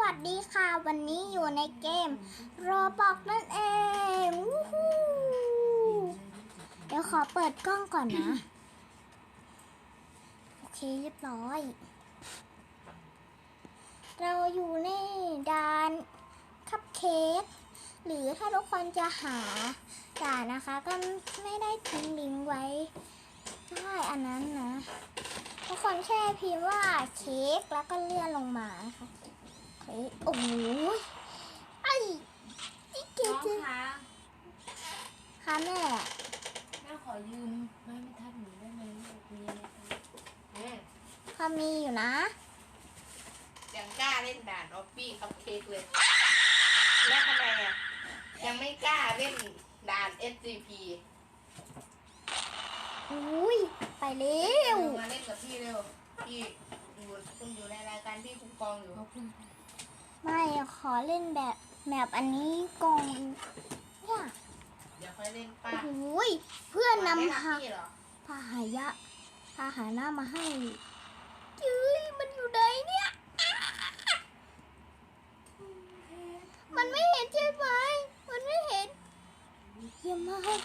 วัสดีค่ะ วันนี้อยู่ในเกมโรบอกนั่นเองวู้ฮู้เดี๋ยวขอเปิดกล้องก่อนนะ โอเคเรียบร้อย เราอยู่ในด่านคัพเค้กหรือถ้าทุกคนจะหาด่านนะคะ ก็ไม่ได้ทิ้งลิงก์ไว้ใช่อันนั้นนะทุกคนแค่พิมพ์ว่าเค้กแล้วก็เลื่อนลงมานะคะ โอ้โหไอ้นี่เก๋น้องจริงคะค่ะแม่แม่ขอยืมไม้บรรทัดหนูได้ไหมลูกมีไหมคะแม่พอมีอยู่นะ ยังกล้าเล่นด่านออฟฟี่คัพเค้กเลย แล้วทำไมอะ ยังไม่กล้าเล่นด่าน SCP อุ้ยไปเร็ว มาเล่นกับพี่เร็ว พี่อยู่คุณอยู่ในรายการพี่คุ้มครองอยู่ ขอบคุณค่ะ ไม่ขอเล่นแบบแบบอันนี้ก่อนเนี่ยเดี๋ยวค่อยเล่นป้าโอ้ยเพื่อนนำพาพาหายะพาหาหน้ามาให้เฮ้ยมันอยู่ไหนเนี่ย มันไม่เห็นใช่ไหมมันไม่เห็นเยี่ยมมาก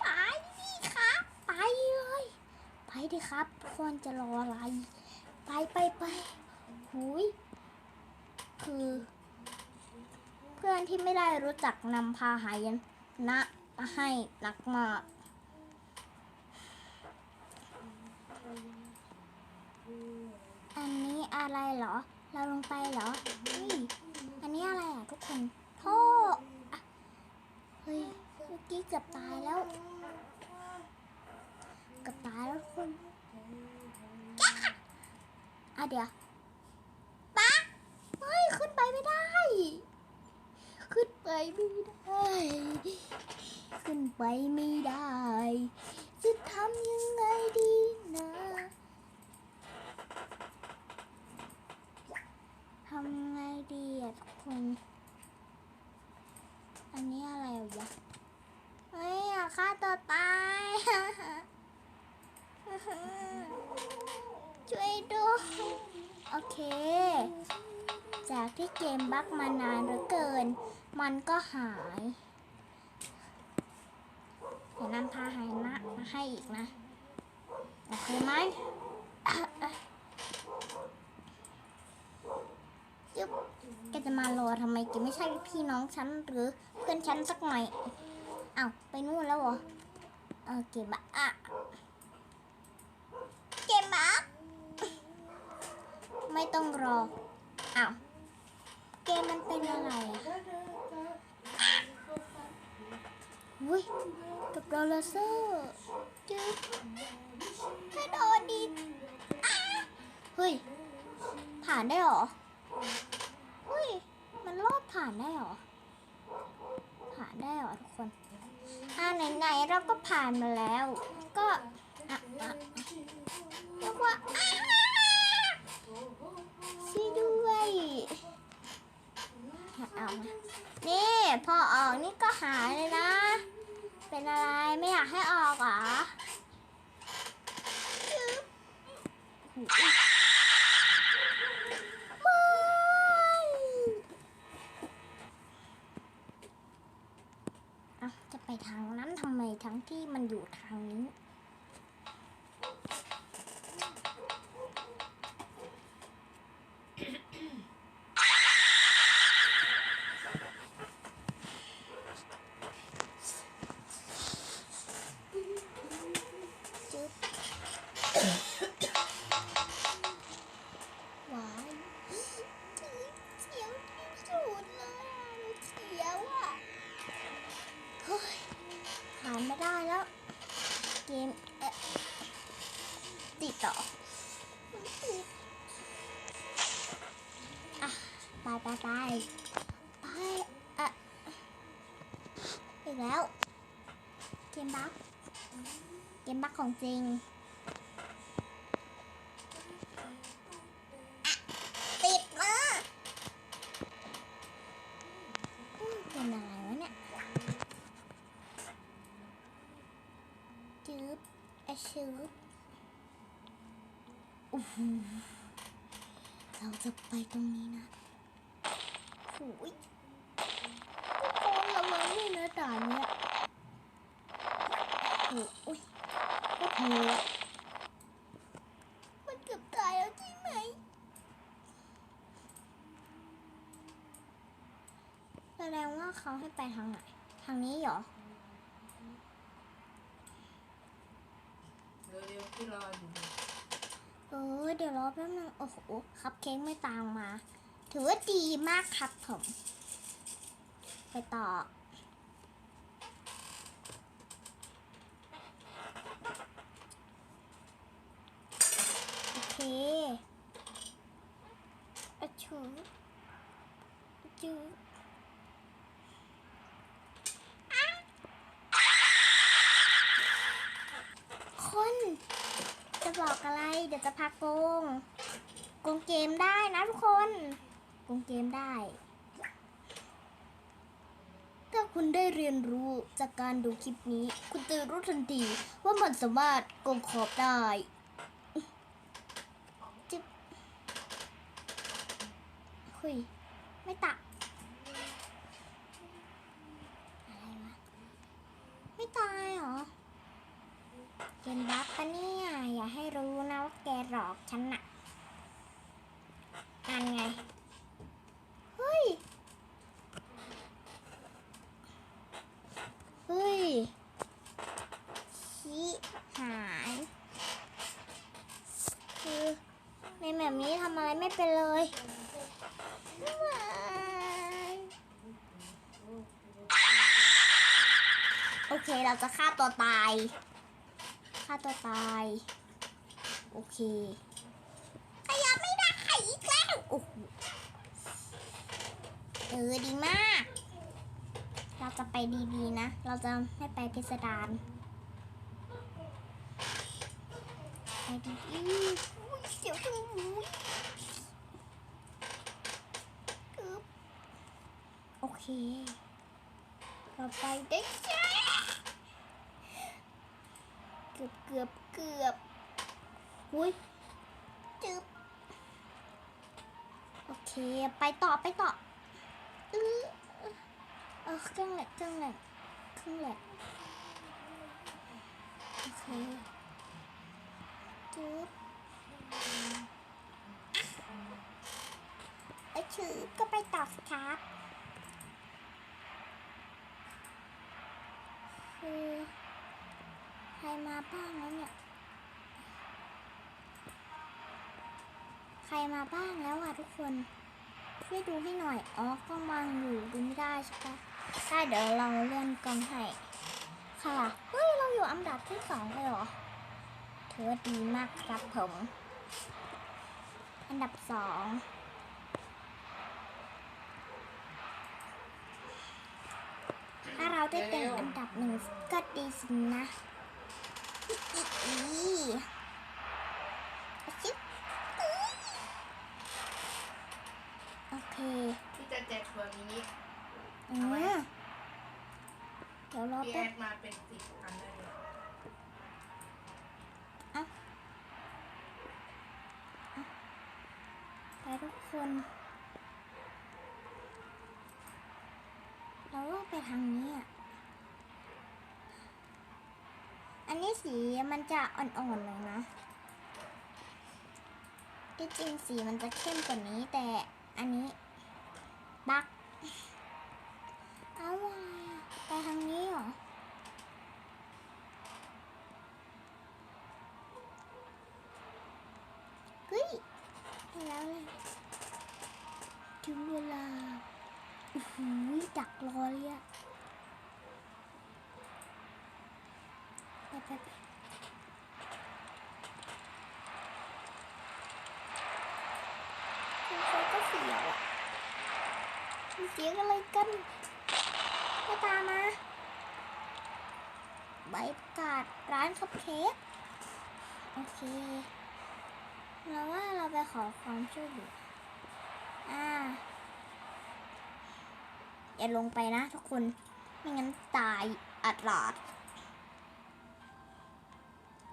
ไปดิครับ ไปเลย ไปดิครับควรจะรออะไร ไปไปไปหุย คือ เพื่อนที่ไม่ได้รู้จักนำพาหายันนะมาให้นักมากอันนี้อะไรเหรอ เราลงไปเหรอเฮ้ยอันนี้อะไรอะทุกคนโทษเฮ้ยเมื่อกี้เกือบตายแล้วเกือบตายแล้วทุกคนอะเดี๋ยวาเฮ้ยขึ้นไปไม่ได้ ขึ้นไปไม่ได้ ขึ้นไปไม่ได้ จะทำยังไงดีนะทำไงดีอะทุกคน อันนี้อะไรวะเฮ้ยอยากฆ่าตัวตาย ช่วยด้วย โอเค จากที่เกมบั๊กมานานเหลือเกิน มันก็หายเดี๋ยวนำพาหายนะมาให้อีกนะ โอเคไหมยึบแกจะมารอทำไมแกไม่ใช่พี่น้องฉันหรือเพื่อนฉันสักหน่อย อ้าว ไปนู่นแล้วเหรอ เออเก็บอะอะเก็บอะ ไม่ต้องรอ อ้าว เกมมันเป็นอะไรอะอุ้ยกับโรลเลอร์เซอร์จึ๊บกระโดดดิอ้าเฮ้ย ผ่านได้หรอเฮ้ย มันรอดผ่านได้หรอ ผ่านได้หรอทุกคน อ่าไหนๆเราก็ผ่านมาแล้ว ก็อะอะเรียกว่า เอามนี่พอออกนี่ก็หายเลยนะ เป็นอะไรไม่อยากให้ออกเหรอไม่เอ้าจะไปทางนั้นทำไมทั้งที่มันอยู่ทางนี้ มบั๊กเกมบั๊กของจริงอะติดมาอืมเป็นอะไรวะเนี่ย จืบอะชืบอู้หูเราจะไปตรงนี้นะ ยทุกคนระวังด้วยนะด่านเนี้ย โอ้ยโอ้โหมันเกือบตายแล้วใช่ไหมแสดงว่าเขาให้ไปทางไหน ทางนี้เหรอเร็วๆที่รออยู่เออเดี๋ยวรอแป๊บนึงโอ้โหคัพเค้กไม่ตามมา ถือว่าดีมากครับผม ไปต่อ อะชูอะชูคนจะบอกอะไร เดี๋ยวจะพาโกง โกงเกมได้นะทุกคน โกงเกมได้ถ้าคุณได้เรียนรู้จากการดูคลิปนี้ คุณจะรู้ทันทีว่ามันสามารถโกงขอบได้จิบ คุย ไม่ตัก อะไรวะ ไม่ตายเหรอเกมบัฟปะเนี่ย อย่าให้รู้นะว่าแกหลอกฉันน่ะอันไง เฮ้ย เฮ้ยชี้หาย คือในแบบนี้ทำอะไรไม่เป็นเลย โอเคเราจะฆ่าตัวตาย ฆ่าตัวตาย โอเคขยับไม่ได้อีกแล้วโอ้โหเออดีมาก เราจะไปดีๆนะ เราจะไม่ไปพิสดารไปดีๆอุ้ยเสียวจังหูยอึ๊บโอ เราไปได้จ้าเกือบเกือบเกือบอุ้ยจึบโอเค ไปต่อไปต่ออื้อเออเครื่องแหลกเครื่องแหลกเครื่องแหลกโอเคจึบไอยชื่อก็ไปต่อสิครับ คือใครมาบ้างแล้วเนี่ย ใครมาบ้างแล้วอะทุกคนช่วยดูให้หน่อย อ๋อกล้องวางอยู่ดูไม่ได้ใช่ปะได้เดี๋ยวเราเลื่อนกล้องให้ค่ะเฮ้ยเราอยู่อันดับที่สองเลยเหรอถือว่าดีมากครับผม อันดับสอง ถ้าเรา ได้เป็นอันดับหนึ่งก็ดีสินะอีอีอีอาชิบอุ๊ยโอเคที่จะแจกตัวนี้อืมเดี๋ยวเราพี่ไปแอดมาเป็นสิบอันได้เลยไปทุกคน เราว่าไปทางนี้อะ อั นนี้สีมันจะอ่อนๆเลยนะ ที่จริงสีมันจะเข้มกว่านี้แต่อันนี้บักเอาว่ะไปทางนี้เหรอเฮ้ยแล้วเลยถึงเวลาโอ้โหดักรอเลยอะ ไปไปไปคุณไฟก็เสียวอะมีเสียงอะไรกันมาตามมาใบประกาศร้านคัพเค้กโอเคเราว่าเราไปขอความช่วยเหลืออ่า อย่าลงไปนะทุกคน ไม่งั้นตายอัดหลอด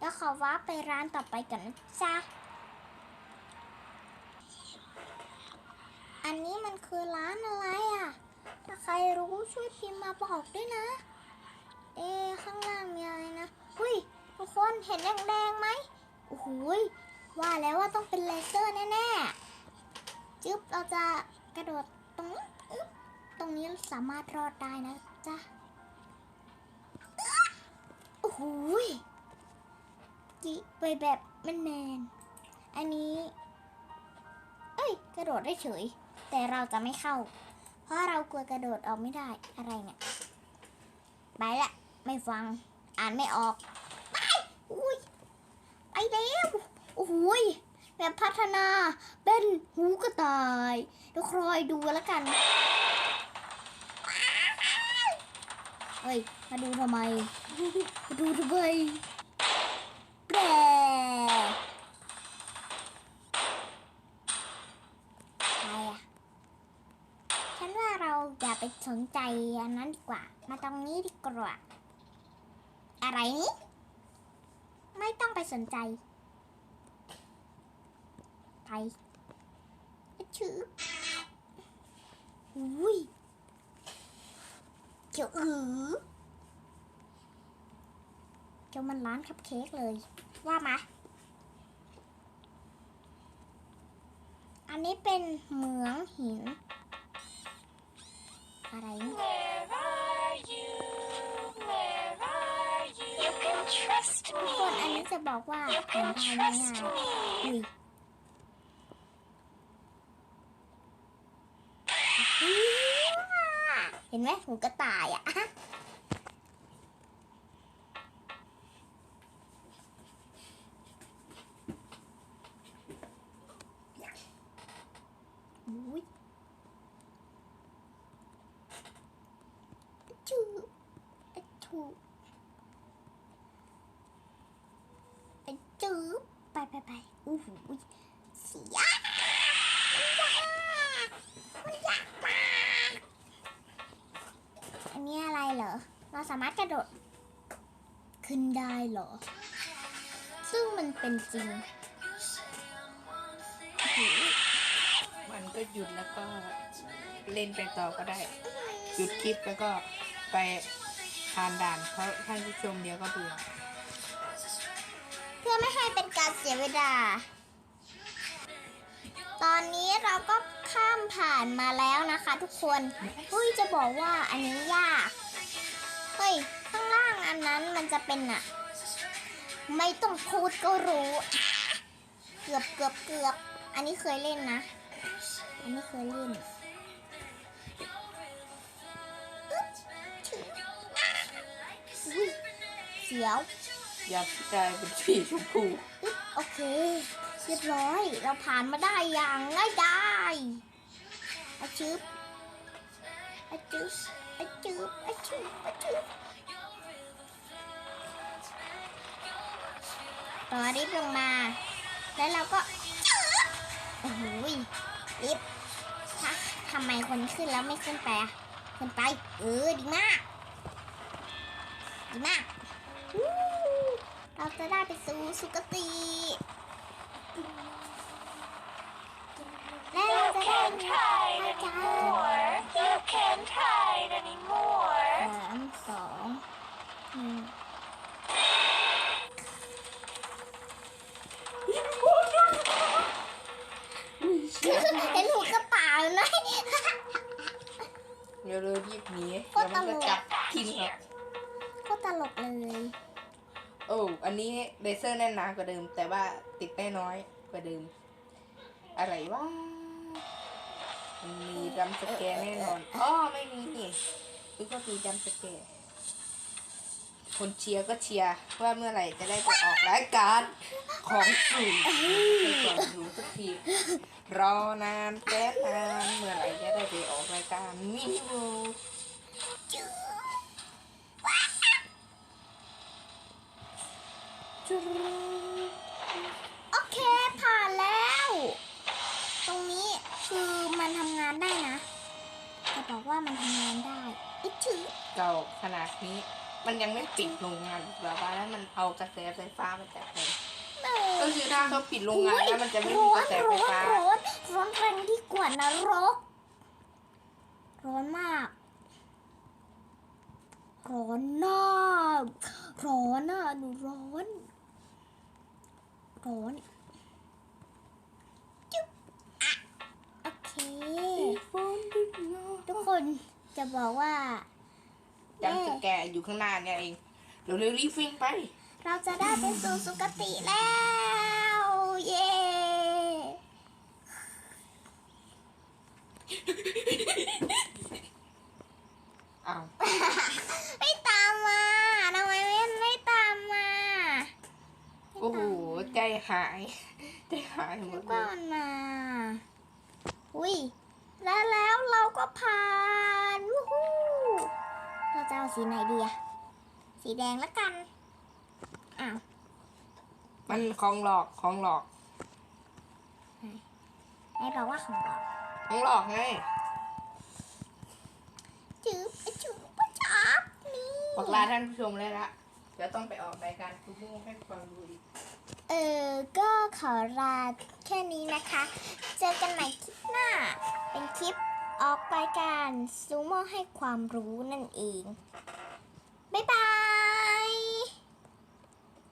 แล้วขอว่าไปร้านต่อไปกันนะจ๊ะ อันนี้มันคือร้านอะไรอะ ถ้าใครรู้ช่วยพิมพ์มาบอกด้วยนะ เอ๊ข้างล่างมีอะไรนะหุ้ยทุกคนเห็นแดงๆไหมโอ้โหว่าแล้วว่าต้องเป็นเลเซอร์แน่ๆ จึ๊บเราจะกระโดดตรงนี้ตรงนี้สามารถรอดได้นะจ๊ะโอ้โห ยจิไปแบบแมนๆอันนี้ เอ้ย กระโดดได้เฉย แต่เราจะไม่เข้า เพราะเรากลัวกระโดดออกไม่ได้อะไรเนี่ยไปละไม่ฟังอ่านไม่ออกไปอุ้ยไปแล้วโอ้โหยแบบพัฒนาเป็นหูกระต่ายเดี๋ยวคอยดูแล้วกันเฮ้ย มาดูทำไม มาดูทำไม แปรใครอะฉันว่าเราอย่าไปสนใจอันนั้นดีกว่า มาตรงนี้ดีกว่า อะไรนี้ไม่ต้องไปสนใจไปชื่ออุ้ยเจ้าอือเจ้ามันร้านคัพเค้กเลย ว่ามา อันนี้เป็นเหมืองหิน อะไรนี่ you? Can trust ทุก me. คนอันนี้จะบอกว่า You อ่าน can ได้ง่าย trust ๆ me. อุ้ยเห็นไหมหูกระต่ายอะ อุ้ยจูอะจูอะจูไปไปไปอู้หูเสียมันยากมันยากมาก อันนี้อะไรเหรอ เราสามารถกระโดด ขึ้นได้เหรอ ซึ่งมันเป็นจริงโอ้โหมันก็หยุดแล้วก็เล่นไปต่อก็ได้ หยุดคลิปแล้วก็ไปทานด่านเพราะท่านผู้ชมเดียวก็เบื่อเพื่อไม่ให้เป็นการเสียเวลา ตอนนี้เราก็ ข้ามผ่านมาแล้วนะคะ ทุกคนเฮ้ยจะบอกว่าอันนี้ยากเฮ้ยข้างล่างอันนั้นมันจะเป็นอะไม่ต้องพูดก็รู้ เกือบเกือบเกือบอันนี้เคยเล่นนะ อันนี้เคยเล่นอึ๊บถึงอุ้ยเสียวอย่าใจายเป็นสีชมพูอึ๊บโอเคเรียบร้อย เราผ่านมาได้อย่างง่ายดายอาชืบอาชืบอาชืบอาชืบอาชืบต่อรีบลงมา แล้วเราก็โอ้โหรีบทำไมคนขึ้นแล้วไม่ขึ้นไปอะขึ้นไป เออ ดีมาก ดีมาก เราจะได้ไปสู่สุคติ และเรา You จะได้ can't มี hide พระเจ้า anymore. You can't hide anymore. สามสองหนึ่งเห็นหูกระต่ายไหมเร็วๆรีบหนีก็เดี๋ยวมันตลจะกจับกินครับ ก็ตลกเลย โอ้อันนี้เลเซอร์แน่นหนากว่าเดิม แต่ว่าติดได้น้อยกว่าเดิม อะไรวะมีดัมสแกร์แน่นอนอ๋อไม่มีคือก็มีดัมสแกร์คนเชียร์ก็เชียร์ว่าเมื่อไหร่จะได้ไปออกรายการของสื่อให้ก่อนรู้สักทีรอนานแป๊บนานเมื่อไหร่จะได้ไปออกรายการมินิโว โอเคผ่านแล้ว ตรงนี้คือมันทำงานได้นะจะบอกว่ามันทำงานได้อิถือเก่าขนาดนี้ มันยังไม่ปิดโรงงานอีกเหรอวะแล้วมันเอากระแสไฟฟ้ามาจากไหนอเออก็คือถ้าเขาปิดโรงงานแล้วมันจะไม่มีกระแสไฟฟ้าร้อนร้อนร้อนแรงที่กว่านรก ร้อนมาก ร้อนมากร้อนอะหนูร้อน ร้อนจุ๊บอะโอเคทุกคนจะบอกว่าจำสแกร์อยู่ข้างหน้าเนี่ยเองเดี๋ยวเร็วรีบวิ่งไป เราจะได้ไปสู่สุคติแล้ว เย้ อ้าว ไม่ตามมาทำไมไม่ไม่ตามมา โอ้โห ใจหายใจหายหมนึดกเลว่ายมันมา อุ้ย แล้วแล้วเราก็ผ่านวู้ฮู้เราจะเอาสีไหนดีอะสีแดงแล้วกัน อ้าว มันของหลอกของหลอกให้บอกว่าของเราของหลอกไงจืบอะจืบปะจับนี่ บอกลาท่านผู้ชมเลยละเดี๋ยวต้องไปออกรายการคุณโม่ให้ความรู้อีก เออก็ขอลาแค่นี้นะคะ เจอกันใหม่คลิปหน้า เป็นคลิปออกรายการซูโม่ให้ความรู้นั่นเอง บ๊ายบาย